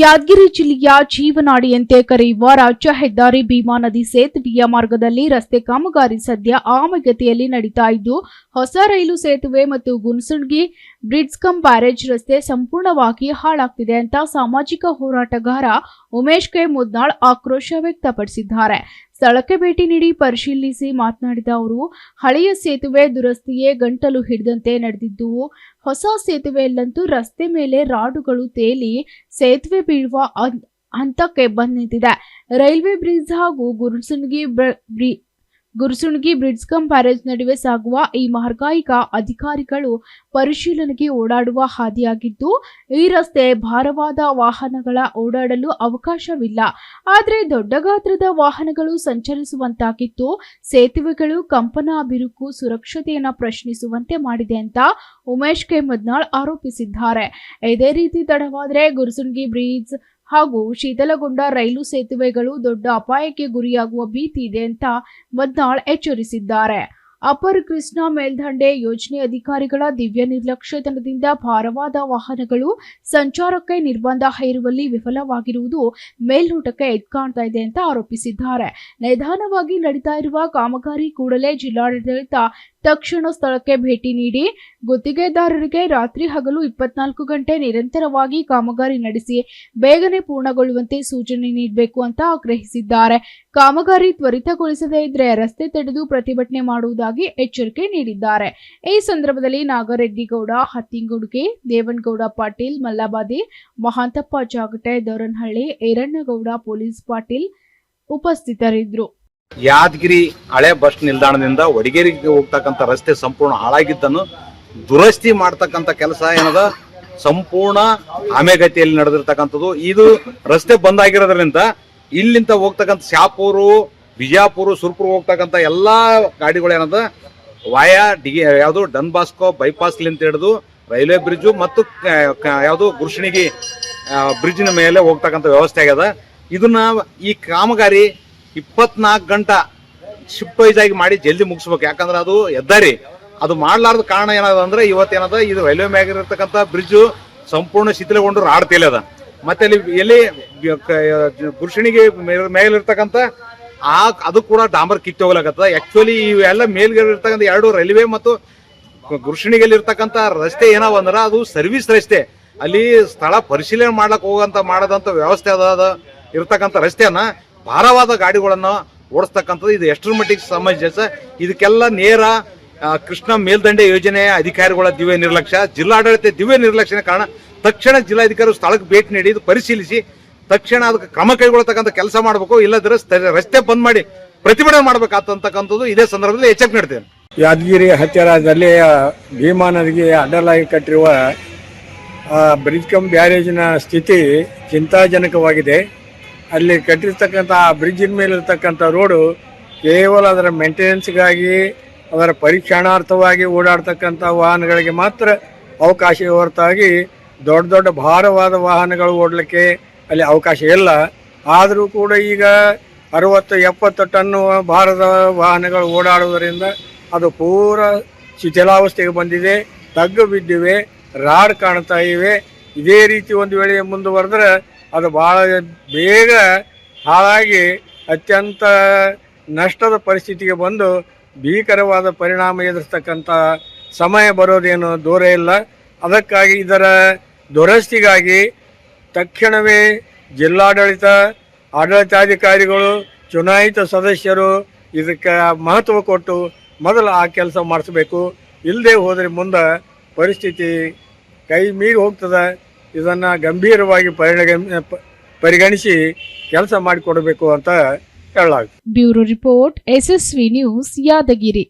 ಯಾದಗಿರಿ ಜಿಲ್ಲೆಯ ಜೀವನಾಡಿಯಂತೆ ಕರೆಯುವ ರಾಜ್ಯ ಹೆದ್ದಾರಿ ಭೀಮಾ ನದಿ ಸೇತುವೆಯ ಮಾರ್ಗದಲ್ಲಿ ರಸ್ತೆ ಕಾಮಗಾರಿ ಸದ್ಯ ಆಮಗತಿಯಲ್ಲಿ ನಡೀತಾ ಇದ್ದು, ಹೊಸ ರೈಲು ಸೇತುವೆ ಮತ್ತು ಗುನ್ಸುಂಡ್ಗಿ ಬ್ರಿಡ್ಜ್ ಕಂ ಬ್ಯಾರೇಜ್ ರಸ್ತೆ ಸಂಪೂರ್ಣವಾಗಿ ಹಾಳಾಗ್ತಿದೆ ಅಂತ ಸಾಮಾಜಿಕ ಹೋರಾಟಗಾರ ಉಮೇಶ್ ಕೆ. ಮುದ್ನಾಳ್ ಆಕ್ರೋಶ ವ್ಯಕ್ತಪಡಿಸಿದ್ದಾರೆ. ಸ್ಥಳಕ್ಕೆ ಭೇಟಿ ನೀಡಿ ಪರಿಶೀಲಿಸಿ ಮಾತನಾಡಿದ ಅವರು, ಹಳೆಯ ಸೇತುವೆ ದುರಸ್ತಿಯೇ ಗಂಟಲು ಹಿಡಿದಂತೆ ನಡೆದಿದ್ದು, ಹೊಸ ಸೇತುವೆಯಲ್ಲಂತೂ ರಸ್ತೆ ಮೇಲೆ ರಾಡುಗಳು ತೇಲಿ ಸೇತುವೆ ಬೀಳುವ ಹಂತ್- ಹಂತಕ್ಕೆ ಬಂದ್ ನಿಂತಿದೆ ರೈಲ್ವೆ ಬ್ರಿಡ್ಜ್ ಹಾಗೂ ಗುರುಸಂಗಿ ಗುರುಸುಣಗಿ ಬ್ರಿಡ್ಜ್ ಕಂ ಬ್ಯಾರೇಜ್ ನಡುವೆ ಸಾಗುವ ಈ ಮಾರ್ಗ ಅಧಿಕಾರಿಗಳು ಪರಿಶೀಲನೆಗೆ ಓಡಾಡುವ ಹಾದಿಯಾಗಿದ್ದು, ಈ ರಸ್ತೆ ಭಾರವಾದ ವಾಹನಗಳ ಓಡಾಡಲು ಅವಕಾಶವಿಲ್ಲ. ಆದರೆ ದೊಡ್ಡ ಗಾತ್ರದ ವಾಹನಗಳು ಸಂಚರಿಸುವಂತಾಗಿದ್ದು ಸೇತುವೆಗಳು ಕಂಪನ ಬಿರುಕು ಸುರಕ್ಷತೆಯನ್ನು ಪ್ರಶ್ನಿಸುವಂತೆ ಮಾಡಿದೆ ಅಂತ ಉಮೇಶ್ ಕೆ. ಮದ್ನಾಳ್ ಆರೋಪಿಸಿದ್ದಾರೆ. ಇದೇ ರೀತಿ ತಡವಾದರೆ ಗುರುಸುಣಗಿ ಬ್ರಿಡ್ಜ್ ಹಾಗೂ ಶೀತಲಗೊಂಡ ರೈಲು ಸೇತುವೆಗಳು ದೊಡ್ಡ ಅಪಾಯಕ್ಕೆ ಗುರಿಯಾಗುವ ಭೀತಿ ಇದೆ ಅಂತ ಮದ್ನಾಳ್ ಎಚ್ಚರಿಸಿದ್ದಾರೆ. ಅಪರ್ ಕೃಷ್ಣ ಮೇಲ್ದಂಡೆ ಯೋಜನೆ ಅಧಿಕಾರಿಗಳ ದಿವ್ಯ ನಿರ್ಲಕ್ಷ್ಯತನದಿಂದ ಭಾರವಾದ ವಾಹನಗಳು ಸಂಚಾರಕ್ಕೆ ನಿರ್ಬಂಧ ಹೇರುವಲ್ಲಿ ವಿಫಲವಾಗಿರುವುದು ಮೇಲ್ನೋಟಕ್ಕೆ ಎದ್ಕಾಣ್ತಾ ಇದೆ ಅಂತ ಆರೋಪಿಸಿದ್ದಾರೆ. ನಿಧಾನವಾಗಿ ನಡೀತಾ ಇರುವ ಕಾಮಗಾರಿ ಕೂಡಲೇ ಜಿಲ್ಲಾಡಳಿತ ತಕ್ಷಣ ಸ್ಥಳಕ್ಕೆ ಭೇಟಿ ನೀಡಿ ಗುತ್ತಿಗೆದಾರರಿಗೆ ರಾತ್ರಿ ಹಗಲು ಇಪ್ಪತ್ನಾಲ್ಕು ಗಂಟೆ ನಿರಂತರವಾಗಿ ಕಾಮಗಾರಿ ನಡೆಸಿ ಬೇಗನೆ ಪೂರ್ಣಗೊಳ್ಳುವಂತೆ ಸೂಚನೆ ನೀಡಬೇಕು ಅಂತ ಆಗ್ರಹಿಸಿದ್ದಾರೆ. ಕಾಮಗಾರಿ ತ್ವರಿತಗೊಳಿಸದೇ ಇದ್ರೆ ರಸ್ತೆ ತಡೆದು ಪ್ರತಿಭಟನೆ ಮಾಡುವುದಾಗಿ ಎಚ್ಚರಿಕೆ ನೀಡಿದ್ದಾರೆ. ಈ ಸಂದರ್ಭದಲ್ಲಿ ನಾಗರೆಡ್ಡಿಗೌಡ, ಹತ್ತಿಂಗುಡ್ಗೆ, ದೇವನಗೌಡ ಪಾಟೀಲ್, ಮಲ್ಲಬಾದಿ, ಮಹಾಂತಪ್ಪ ಜಾಗಟೆ, ದೊರನಹಳ್ಳಿ, ಈರಣ್ಣಗೌಡ, ಪೊಲೀಸ್ ಪಾಟೀಲ್ ಉಪಸ್ಥಿತರಿದ್ದರು. ಯಾದಗಿರಿ ಹಳೆ ಬಸ್ ನಿಲ್ದಾಣದಿಂದ ವಡಗೇರಿಗೆ ಹೋಗ್ತಕ್ಕಂಥ ರಸ್ತೆ ಸಂಪೂರ್ಣ ಹಾಳಾಗಿದ್ದನ್ನು ದುರಸ್ತಿ ಮಾಡ್ತಕ್ಕಂಥ ಕೆಲಸ ಏನದ? ಸಂಪೂರ್ಣ ಆಮೆಗತಿಯಲ್ಲಿ ನಡೆದಿರ್ತಕ್ಕಂಥದ್ದು. ಇದು ರಸ್ತೆ ಬಂದ್ ಆಗಿರೋದ್ರಿಂದ ಇಲ್ಲಿಂದ ಹೋಗ್ತಕ್ಕಂಥ ಶಾಪೂರು ಬಿಜಾಪುರ, ಸುರ್ಪುರ್ ಹೋಗ್ತಕ್ಕಂಥ ಎಲ್ಲಾ ಗಾಡಿಗಳು ಏನದ? ವಾಯಾ ಡಿ ಯಾವುದು ಡನ್ ಬಾಸ್ಕೋ ಬೈಪಾಸ್ಲಿಂತ ಹಿಡಿದು ರೈಲ್ವೆ ಬ್ರಿಡ್ಜು ಮತ್ತು ಯಾವುದು ಗುರುಷಣಿಗಿ ಬ್ರಿಡ್ಜಿನ ಮೇಲೆ ಹೋಗ್ತಕ್ಕಂಥ ವ್ಯವಸ್ಥೆ ಆಗ್ಯದ. ಇದನ್ನ ಈ ಕಾಮಗಾರಿ ಇಪ್ಪತ್ನಾಲ್ಕು ಗಂಟ ಆಗಿ ಮಾಡಿ ಜಲ್ದಿ ಮುಗಿಸ್ಬೇಕು. ಯಾಕಂದ್ರೆ ಅದು ಹೆದ್ದಾರಿ. ಅದು ಮಾಡ್ಲಾರ್ದ ಕಾರಣ ಏನದ ಅಂದ್ರೆ ಇವತ್ತೇನದ ಇದು ರೈಲ್ವೆ ಮ್ಯಾಗ ಇರತಕ್ಕಂಥ ಬ್ರಿಡ್ಜ್ ಸಂಪೂರ್ಣ ಶಿಥಿಲಗೊಂಡು ರಾಡ್ ಅದ ಮತ್ತೆ ಅಲ್ಲಿ ಎಲ್ಲಿ ಗುರುಷಣಿಗೆ ಮೇಲಿರ್ತಕ್ಕಂಥ ಆ, ಅದು ಕೂಡ ಡಾಂಬರ್ ಕಿತ್ತು ಹೋಗ್ಲಾಕತ್ತದ. ಆಕ್ಚುಲಿ ಇವೆಲ್ಲ ಮೇಲ್ಗಡೆ ಇರ್ತಕ್ಕಂಥ ಎರಡು ರೈಲ್ವೆ ಮತ್ತು ಗುರುಷಣಿಗೆಲ್ಲಿ ಇರ್ತಕ್ಕಂಥ ರಸ್ತೆ ಏನವ ಅಂದ್ರೆ ಅದು ಸರ್ವಿಸ್ ರಸ್ತೆ. ಅಲ್ಲಿ ಸ್ಥಳ ಪರಿಶೀಲನೆ ಮಾಡ್ಲಕ್ ಹೋಗಂತ ಮಾಡದಂತ ವ್ಯವಸ್ಥೆ ಅದ ಇರ್ತಕ್ಕಂಥ ರಸ್ತೆಯನ್ನ ಭಾರವಾದ ಗಾಡಿಗಳನ್ನ ಓಡಿಸ್ತಕ್ಕಂಥದ್ದು ಇದು ಎಷ್ಟರ ಮಟ್ಟಿಗೆ ಸಮಂಜಸ ಇದಕ್ಕೆಲ್ಲ ನೇರ ಕೃಷ್ಣ ಮೇಲ್ದಂಡೆ ಯೋಜನೆಯ ಅಧಿಕಾರಿಗಳ ದಿವ್ಯ ನಿರ್ಲಕ್ಷ್ಯ. ಜಿಲ್ಲಾಡಳಿತ ದಿವ್ಯ ನಿರ್ಲಕ್ಷ್ಯನ ಕಾರಣ ತಕ್ಷಣ ಜಿಲ್ಲಾಧಿಕಾರಿ ಸ್ಥಳಕ್ಕೆ ಭೇಟಿ ನೀಡಿ ಇದು ಪರಿಶೀಲಿಸಿ, ತಕ್ಷಣ ಅದಕ್ಕೆ ಕ್ರಮ ಕೈಗೊಳ್ಳತಕ್ಕಂಥ ಕೆಲಸ ಮಾಡಬೇಕು. ಇಲ್ಲದ್ರೆ ರಸ್ತೆ ಬಂದ್ ಮಾಡಿ ಪ್ರತಿಭಟನೆ ಮಾಡಬೇಕಾದಂತಕ್ಕಂಥದ್ದು ಇದೇ ಸಂದರ್ಭದಲ್ಲಿ ಎಚ್ಚರಿಕೆ ನೀಡ್ತೇನೆ. ಯಾದಗಿರಿ ಹತ್ತಿರದಲ್ಲಿ ಭೀಮಾ ನದಿಗೆ ಅಡ್ಡಲಾಗಿ ಕಟ್ಟಿರುವ ಬ್ರಿಡ್ಕಂ ಬ್ಯಾರೇಜಿನ ಸ್ಥಿತಿ ಚಿಂತಾಜನಕವಾಗಿದೆ. ಅಲ್ಲಿ ಕಟ್ಟಿರ್ತಕ್ಕಂಥ ಆ ಬ್ರಿಡ್ಜಿನ ಮೇಲಿರ್ತಕ್ಕಂಥ ರೋಡು ಕೇವಲ ಅದರ ಮೇಂಟೆನೆನ್ಸ್ಗಾಗಿ ಅದರ ಪರೀಕ್ಷಣಾರ್ಥವಾಗಿ ಓಡಾಡ್ತಕ್ಕಂಥ ವಾಹನಗಳಿಗೆ ಮಾತ್ರ ಅವಕಾಶ ಹೊರತಾಗಿ ದೊಡ್ಡ ದೊಡ್ಡ ಭಾರವಾದ ವಾಹನಗಳು ಓಡಲಿಕ್ಕೆ ಅಲ್ಲಿ ಅವಕಾಶ ಇಲ್ಲ. ಆದರೂ ಕೂಡ ಈಗ ಅರವತ್ತು, ಎಪ್ಪತ್ತು ಟನ್ನು ಭಾರದ ವಾಹನಗಳು ಓಡಾಡುವುದರಿಂದ ಅದು ಪೂರ ಶಿಥಿಲಾವಸ್ಥೆಗೆ ಬಂದಿದೆ, ತಗ್ಗು ಬಿದ್ದಿವೆ, ರಾಡ್ ಕಾಣ್ತಾ ಇವೆ. ಇದೇ ರೀತಿ ಒಂದು ವೇಳೆ ಮುಂದುವರೆದ್ರೆ ಅದು ಬಹಳ ಬೇಗ ಹಾಳಾಗಿ ಅತ್ಯಂತ ನಷ್ಟದ ಪರಿಸ್ಥಿತಿಗೆ ಬಂದು ಭೀಕರವಾದ ಪರಿಣಾಮ ಎದುರಿಸ್ತಕ್ಕಂಥ ಸಮಯ ಬರೋದೇನು ದೂರ ಇಲ್ಲ. ಅದಕ್ಕಾಗಿ ಇದರ ದುರಸ್ತಿಗಾಗಿ ತಕ್ಷಣವೇ ಜಿಲ್ಲಾಡಳಿತ, ಆಡಳಿತಾಧಿಕಾರಿಗಳು, ಚುನಾಯಿತ ಸದಸ್ಯರು ಇದಕ್ಕೆ ಮಹತ್ವ ಕೊಟ್ಟು ಮೊದಲು ಆ ಕೆಲಸ ಮಾಡಿಸ್ಬೇಕು. ಇಲ್ಲದೆ ಹೋದರೆ ಮುಂದೆ ಪರಿಸ್ಥಿತಿ ಕೈ ಮೀರಿ ಹೋಗ್ತದೆ. ಇದನ್ನು ಗಂಭೀರವಾಗಿ ಪರಿಗಣ ಪರಿಗಣಿಸಿ ಕೆಲಸ ಮಾಡಿಕೊಡಬೇಕು ಅಂತ ಹೇಳಲಾಗುತ್ತೆ. Bureau report SSV news Yadgir.